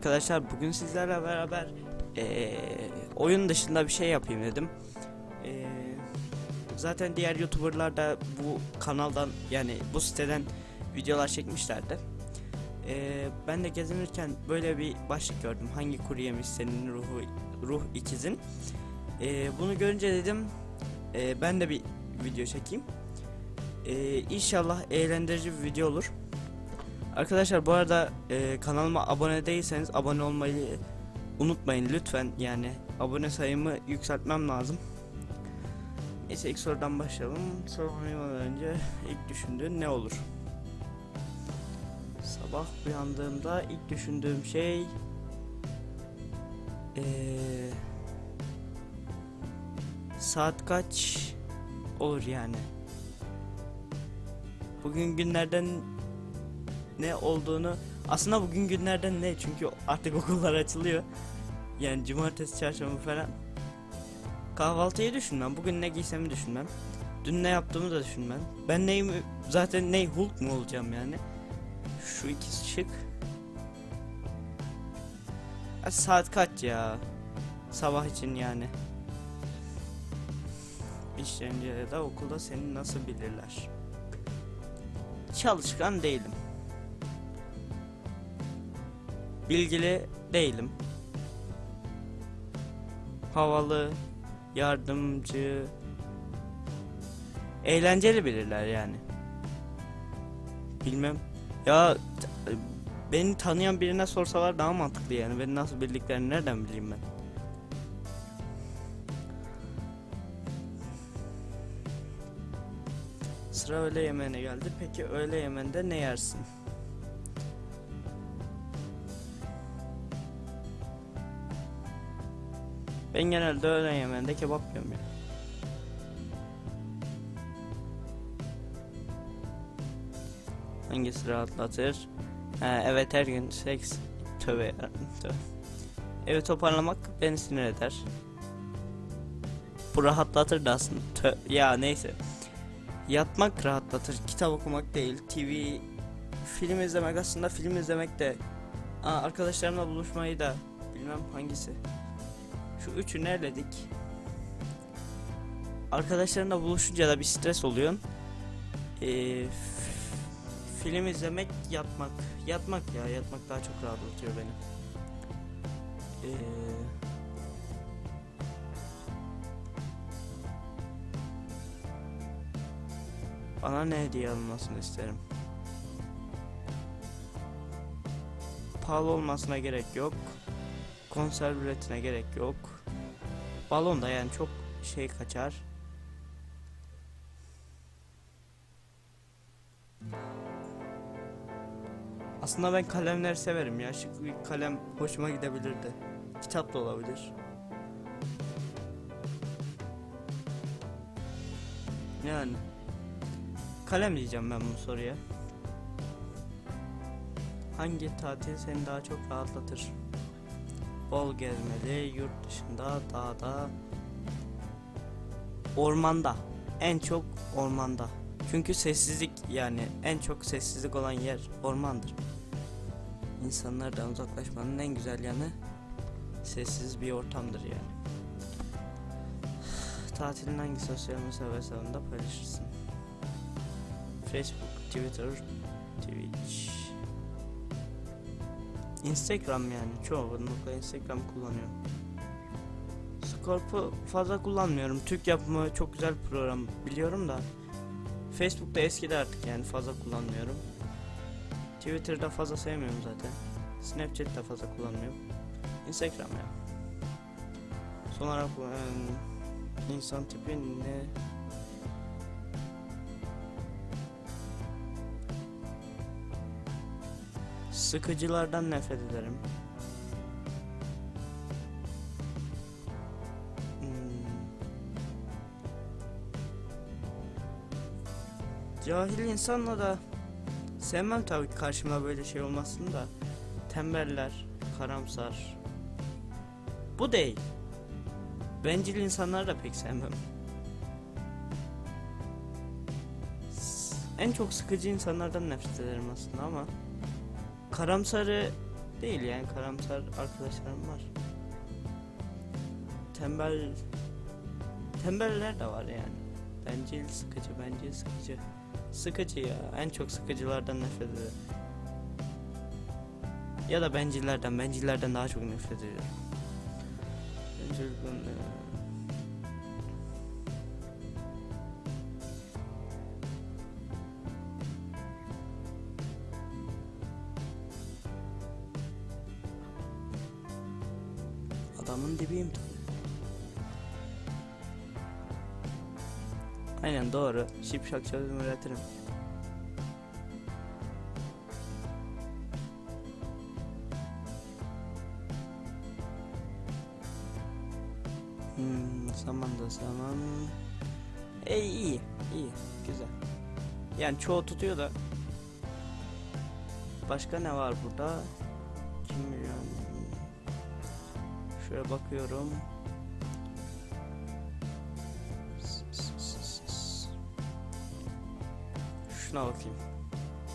Arkadaşlar. Bugün sizlerle beraber eee, oyun dışında bir şey yapayım dedim. Eee, zaten diğer YouTuber'lar da bu kanaldan yani bu siteden videolar çekmişlerdi. Eee, ben de gezinirken böyle bir başlık gördüm. Hangi kuru yemiş senin ruhu ruh ikizin? Eee, bunu görünce dedim eee, ben de bir video çekeyim. Eee inşallah eğlendirici bir video olur. Arkadaşlar bu arada e, kanalıma abone değilseniz abone olmayı unutmayın lütfen yani abone sayımı yükseltmem lazım. Neyse ilk sorudan başlayalım. Sormadan önce ilk düşündüğün ne olur? Sabah uyandığımda ilk düşündüğüm şey eee, saat kaç olur yani? Bugün günlerden ne olduğunu aslında bugün günlerden ne çünkü artık okullar açılıyor. Yani cumartesi, çarşamba falan. Kahvaltıyı düşünmem. Bugün ne giysemi düşünmem. Dün ne yaptığımı da düşünmem. Ben neyim zaten ney Hulk mu olacağım yani? Şu ikisi şık. Ha, saat kaç ya? Sabah için yani. İşlerinde ya da okulda seni nasıl bilirler? Çalışkan değilim. Bilgili değilim. Havalı, yardımcı, eğlenceli bilirler yani. Bilmem. Ya beni tanıyan birine sorsalar daha mantıklı yani. Beni nasıl bildiklerini nereden bileyim ben? Sıra öğle yemeğine geldi. Peki öğle yemeğinde ne yersin? Ben genelde öğlen yemeğinde kebap yiyorum ya. Hangisi rahatlatır? Ha, evet her gün seks. Tövbe yarabbim tövbe. Evi toparlamak beni sinir eder. Bu rahatlatır da aslında. Tö ya neyse. Yatmak rahatlatır. Kitap okumak değil. TV film izlemek aslında film izlemek de Aa, arkadaşlarımla buluşmayı da bilmem hangisi. Şu üçü nerededik? Arkadaşlarınla buluşunca da bir stres oluyor. Ee, film izlemek, yatmak. Yatmak ya, yatmak daha çok rahatlatıyor beni. Ee, bana ne hediye alınmasını isterim? Pahalı olmasına gerek yok konserve üretine gerek yok. Balon da yani çok şey kaçar. Aslında ben kalemler severim ya. Şık bir kalem hoşuma gidebilirdi. Kitap da olabilir. Yani kalem diyeceğim ben bu soruya. Hangi tatil seni daha çok rahatlatır? Bol gezmeli, yurt dışında, dağda, ormanda. En çok ormanda. Çünkü sessizlik yani en çok sessizlik olan yer ormandır. İnsanlardan uzaklaşmanın en güzel yanı sessiz bir ortamdır yani. Tatilin hangi sosyal mesafe hesabında paylaşırsın? Facebook, Twitter, Twitch. Instagram yani çoğunlukla Instagram kullanıyorum. Scorp'u fazla kullanmıyorum. Türk yapımı çok güzel program biliyorum da. Facebook'ta eskidi artık yani fazla kullanmıyorum. Twitter'da fazla sevmiyorum zaten. Snapchat'ta fazla kullanmıyorum. Instagram ya. Son olarak insan tipi ne? Sıkıcılardan nefret ederim. Hmm. Cahil insanla da sevmem tabii ki karşıma böyle şey olmasını da. Tembeller, karamsar. Bu değil. Bencil insanları da pek sevmem. En çok sıkıcı insanlardan nefret ederim aslında ama karamsarı değil yani karamsar arkadaşlarım var. Tembel tembeller de var yani. Bencil sıkıcı, bencil sıkıcı. Sıkıcı ya. En çok sıkıcılardan nefret ediyorum. Ya da bencillerden, bencillerden daha çok nefret ediyorum. Bencil Adamın dibiyim. Aynen doğru. Şipşak çözüm üretirim. Hmm, zaman da zaman. E iyi, iyi, güzel. Yani çoğu tutuyor da. Başka ne var burada? Kim milyon? Şöyle bakıyorum. Şuna bakayım.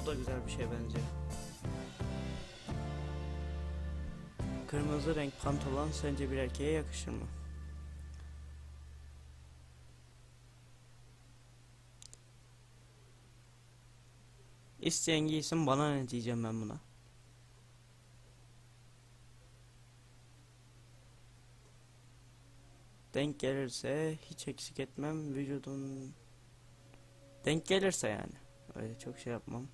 Bu da güzel bir şey bence. Kırmızı renk pantolon sence bir erkeğe yakışır mı? İsteyen giysin bana ne diyeceğim ben buna. Denk gelirse hiç eksik etmem vücudun denk gelirse yani öyle çok şey yapmam.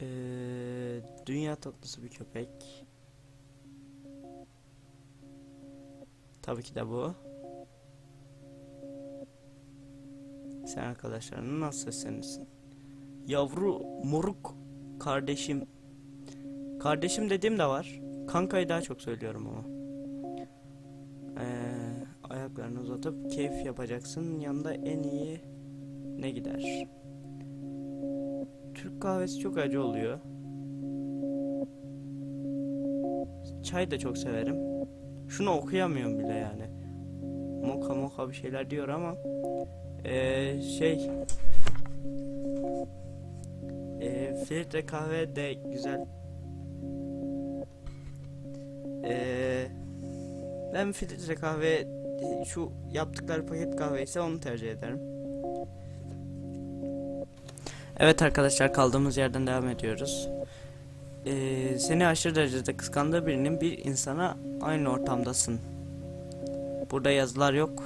Ee, dünya tatlısı bir köpek. Tabii ki de bu. Sen arkadaşlarına nasıl seslenirsin? Yavru moruk kardeşim. Kardeşim dediğim de var. Kankayı daha çok söylüyorum ama. Ee, ayaklarını uzatıp keyif yapacaksın. Yanında en iyi ne gider? Türk kahvesi çok acı oluyor. Çay da çok severim. Şunu okuyamıyorum bile yani. Moka moka bir şeyler diyor ama ee, şey ee, filtre kahve de güzel. Ben filtre kahve şu yaptıkları paket kahve ise onu tercih ederim. Evet arkadaşlar kaldığımız yerden devam ediyoruz. Ee, seni aşırı derecede kıskandığı birinin bir insana aynı ortamdasın. Burada yazılar yok.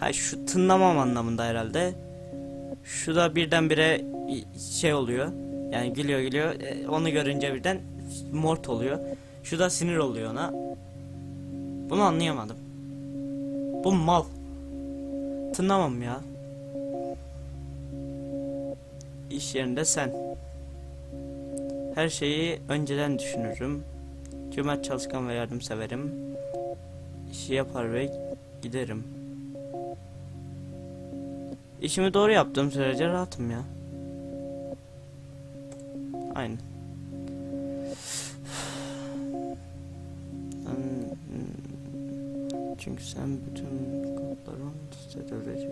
Ha şu tınlamam anlamında herhalde. Şu da birdenbire şey oluyor. Yani gülüyor gülüyor. E, Onu görünce birden mort oluyor. Şu da sinir oluyor ona. Bunu anlayamadım. Bu mal. Tınlamam ya. İş yerinde sen. Her şeyi önceden düşünürüm. Cömert çalışkan ve yardımseverim. İşi yapar ve giderim. İşimi doğru yaptığım sürece rahatım ya. Aynen. Çünkü sen bütün kodların hissedebilecek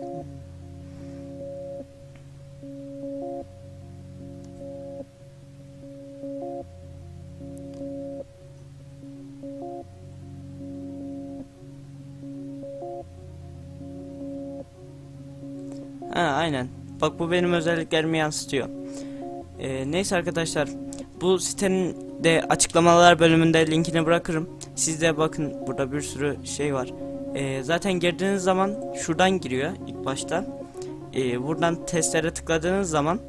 Ha aynen. Bak bu benim özelliklerimi yansıtıyor. Ee, neyse arkadaşlar. Bu sitenin de açıklamalar bölümünde linkini bırakırım. Siz de bakın burada bir sürü şey var. Ee, zaten girdiğiniz zaman şuradan giriyor ilk başta. Ee, buradan testlere tıkladığınız zaman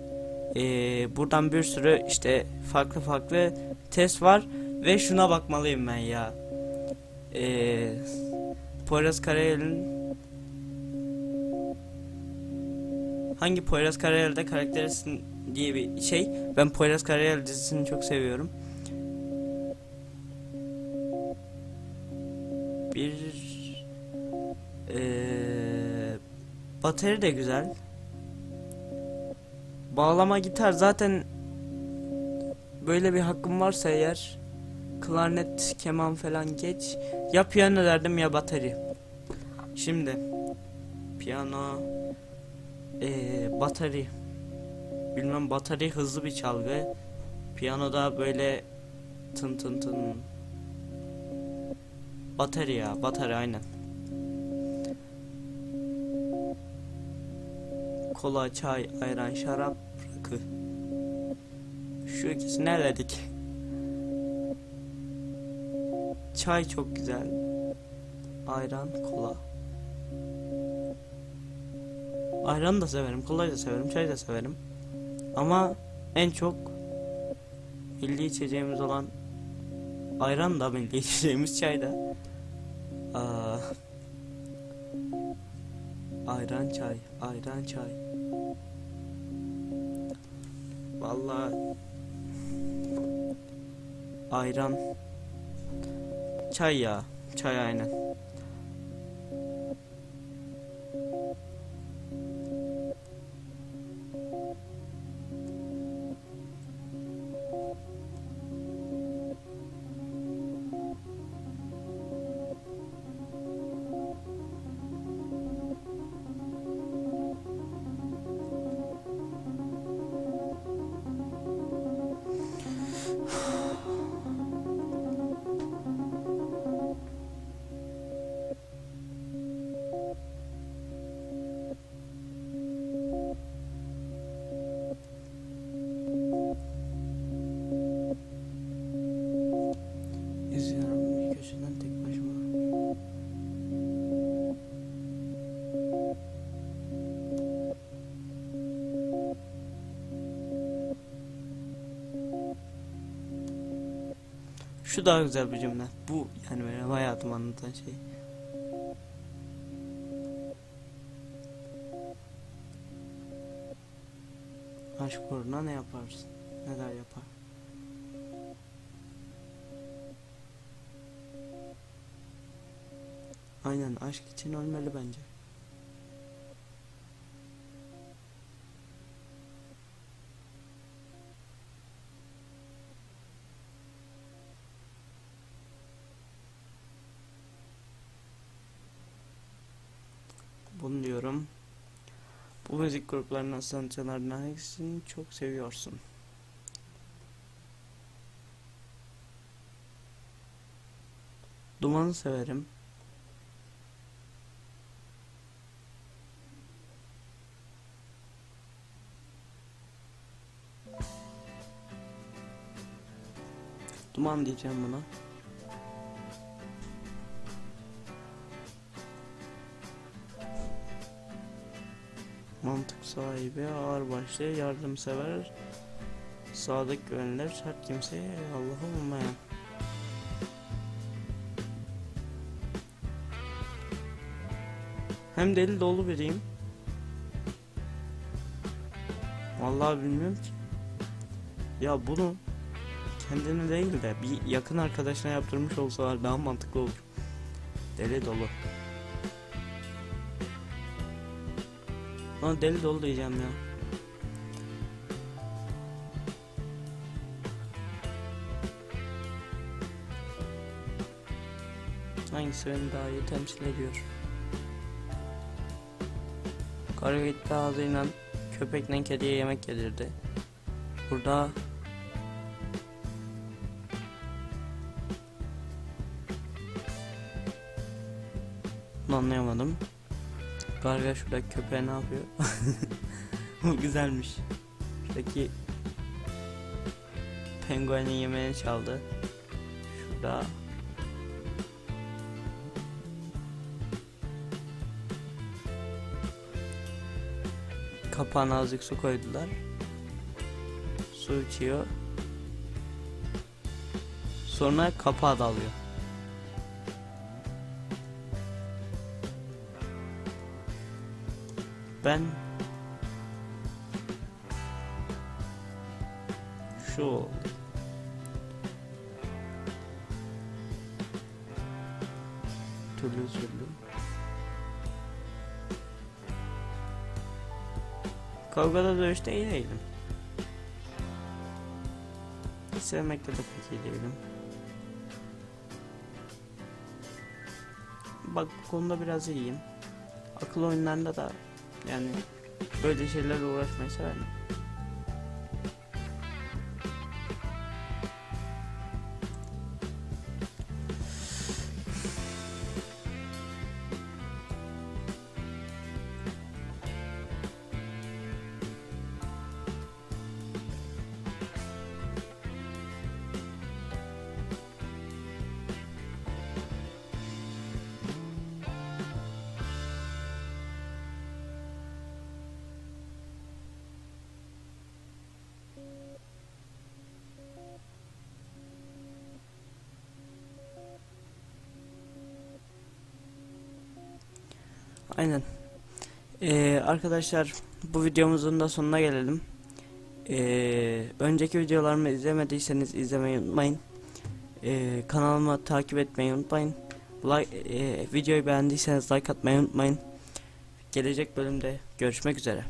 ee, buradan bir sürü işte farklı farklı test var ve şuna bakmalıyım ben ya. Ee, Poyraz Karayel'in hangi Poyraz Karayel'de karakterisin diye bir şey. Ben Poyraz Karayel dizisini çok seviyorum. Bateri de güzel. Bağlama gitar zaten böyle bir hakkım varsa eğer klarnet, keman falan geç. Ya piyano derdim ya bateri. Şimdi piyano eee bateri bilmem batarya hızlı bir çalgı. Piyanoda böyle tın tın tın. Batarya, batarya aynen. Kola, çay, ayran, şarap, rakı. Şu ikisini eledik. Çay çok güzel. Ayran, kola. Ayran da severim, kolayı da severim, çay da severim. Ama en çok milli içeceğimiz olan ayran da milli içeceğimiz çay da. Aa, ayran çay, ayran çay. Vallahi ayran çay ya, çay aynen. Şu daha güzel bir cümle. Bu yani benim hayatımı anlatan şey. Aşk uğruna ne yaparsın? Neler yapar? Aynen aşk için ölmeli bence. Bunu diyorum. Bu müzik gruplarından sanatçılardan hangisini çok seviyorsun? Dumanı severim. Duman diyeceğim buna. Mantık sahibi, ağır başlı, yardımsever, sadık güvenilir, sert kimseye Allah'ı olmayan. Hem deli dolu biriyim. Vallahi bilmiyorum ki. Ya bunu kendine değil de bir yakın arkadaşına yaptırmış olsalar daha mantıklı olur. Deli dolu. Ama deli dolu diyeceğim ya. Hangisi beni daha iyi temsil ediyor? Karı gitti ağzıyla köpekle kediye yemek yedirdi. Burada anlayamadım. Garga şurada köpeğe ne yapıyor? Bu güzelmiş. Şuradaki penguenin yemeğini çaldı. Şurada kapağına azıcık su koydular. Su içiyor. Sonra kapağı dalıyor. Ben şu oldu. Türlü türlü. Kavgada dövüşte iyi değilim. Sevmekte de pek iyi değilim. Bak bu konuda biraz iyiyim. Akıl oyunlarında da yani böyle şeylerle uğraşmayı severim. Aynen. Ee, arkadaşlar bu videomuzun da sonuna gelelim. Ee, önceki videolarımı izlemediyseniz izlemeyi unutmayın. Ee, kanalıma takip etmeyi unutmayın. Like, e, videoyu beğendiyseniz like atmayı unutmayın. Gelecek bölümde görüşmek üzere.